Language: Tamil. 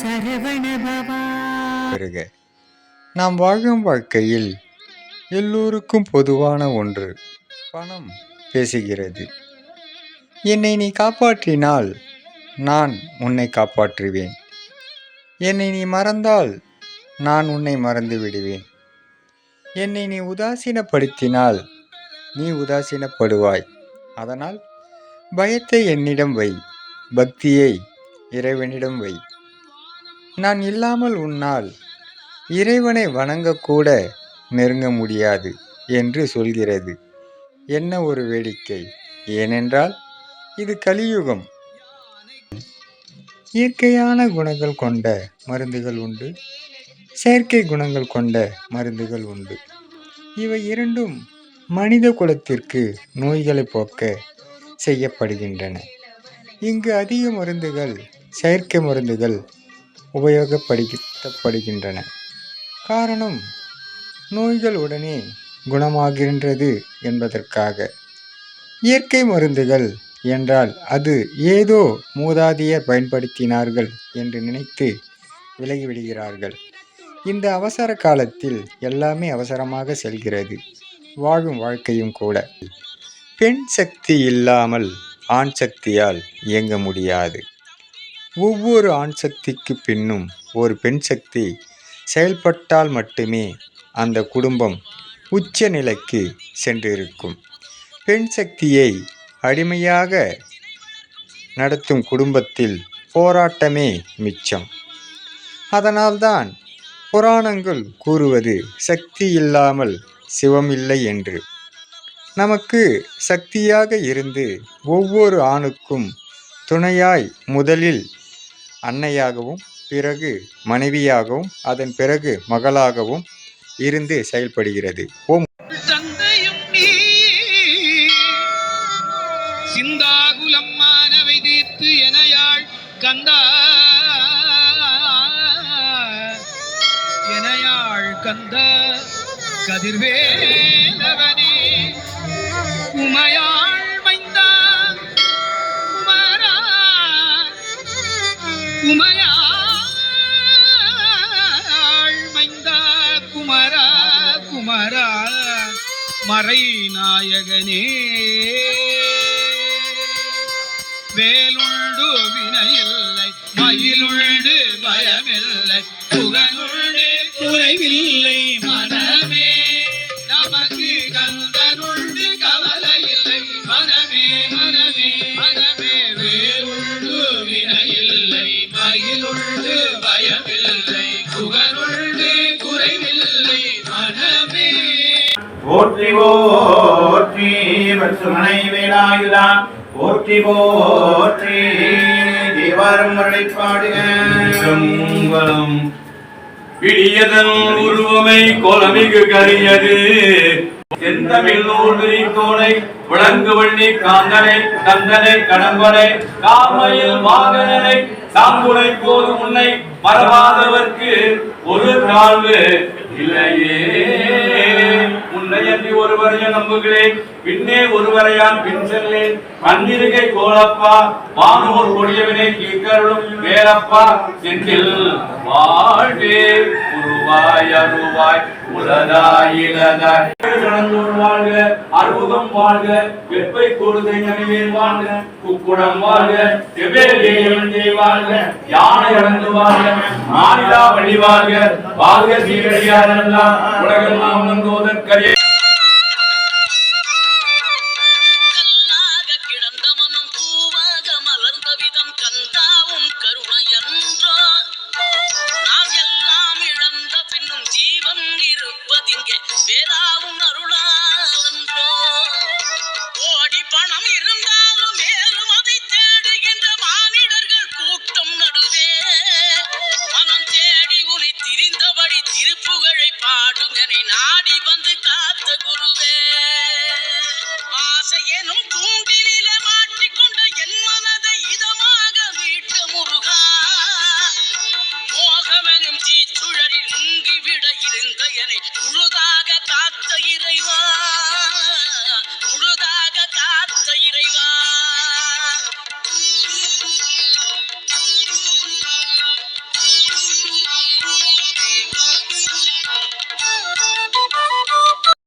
சரவணபவா நாம் வாழும் வாழ்க்கையில் எல்லோருக்கும் பொதுவான ஒன்று பணம் பேசுகிறது. என்னை நீ காப்பாற்றினால் நான் உன்னை காப்பாற்றுவேன். என்னை நீ மறந்தால் நான் உன்னை மறந்து விடுவேன். என்னை நீ உதாசீனப்படுத்தினால் நீ உதாசீனப்படுவாய். அதனால் பயத்தை என்னிடம் வை பக்தியை இறைவனிடம் வை. நான் இல்லாமல் உன்னால் இறைவனை வணங்கக்கூட நெருங்க முடியாது என்று சொல்கிறது. என்ன ஒரு வேடிக்கை? ஏனென்றால் இது கலியுகம். இயற்கையான குணங்கள் கொண்ட மருந்துகள் உண்டு. செயற்கை குணங்கள் கொண்ட மருந்துகள் உண்டு. இவை இரண்டும் மனித குலத்திற்கு நோய்களை போக்க செய்யப்படுகின்றன. இங்கு அதிக மருந்துகள் செயற்கை மருந்துகள் உபயோகப்படுத்தப்படுகின்றன. காரணம் நோய்கள் உடனே குணமாகின்றது என்பதற்காக. இயற்கை மருந்துகள் என்றால் அது ஏதோ மூதாதையர் பயன்படுத்தினார்கள் என்று நினைத்து விலகிவிடுகிறார்கள். இந்த அவசர காலத்தில் எல்லாமே அவசரமாக செல்கிறது வாழும் வாழ்க்கையும் கூட. பெண் சக்தி இல்லாமல் ஆண் சக்தியால் இயங்க முடியாது. ஒவ்வொரு ஆண் சக்திக்கு பின்னும் ஒரு பெண் சக்தி செயல்பட்டால் மட்டுமே அந்த குடும்பம் உச்ச நிலைக்கு சென்றிருக்கும். பெண் சக்தியை அடிமையாக நடத்தும் குடும்பத்தில் போராட்டமே மிச்சம். அதனால்தான் புராணங்கள் கூறுவது சக்தி இல்லாமல் சிவம் இல்லை என்று. நமக்கு சக்தியாக இருந்து ஒவ்வொரு ஆணுக்கும் துணையாய் முதலில் அன்னையாகவும் பிறகு மனைவியாகவும் அதன் பிறகு மகளாகவும் இருந்து செயல்படுகிறது. ஓம். சிந்தாகுலம் மானவை தீர்த்து எனையாள் கந்தா. எனையாள் கந்த. கதிர்வேலவனே. மறை நாயகனே வேலுண்டு வினையில்லை மயிலுண்டு பயமில்லை புகழுண்டு குறைவில்லை போற்றி போற்றி சுமனை வேலாயுதா போற்றி போற்றி தேவாரம் பாடுக. செம்பலம் பிடியதன் உருவமை கோலமிகு கரியது. செந்தமிழ் நூல் விரித்தோனை விளங்கு வள்ளி காந்தனை கந்தனை கடம்பனை காமையில் வாகனனை சாம்புரை போது உன்னை மறவாதவர்க்கு ஒரு தாழ்வு. நம்புகிறேன். பின்னே ஒருவரையான் பின் செல்லேன். பன்னிருகை கோலப்பா வானோர் கொடியவனை கீழ்கருளும் வேலப்பா. செந்தில் வாழ்வே உருவாய் அருவாய் உலதாய் இலதாய் கடந்தூர் வாழ்க அறுமுகம் வாழ்க வெப்பை கூடுதை நனிவேல் வாழ்க குக்குடம் வாழ்க செவ்வேலியை வாழ்க யானை அடர்ந்து வாழ்க மாநிலா வழி வாழ்க வாழ்க சீரடியாரெல்லாம் உலகெல்லாம் நந்தோதற்கரிய இருப்பதிங்கே வேளாவும் அருளாலன்றோ organic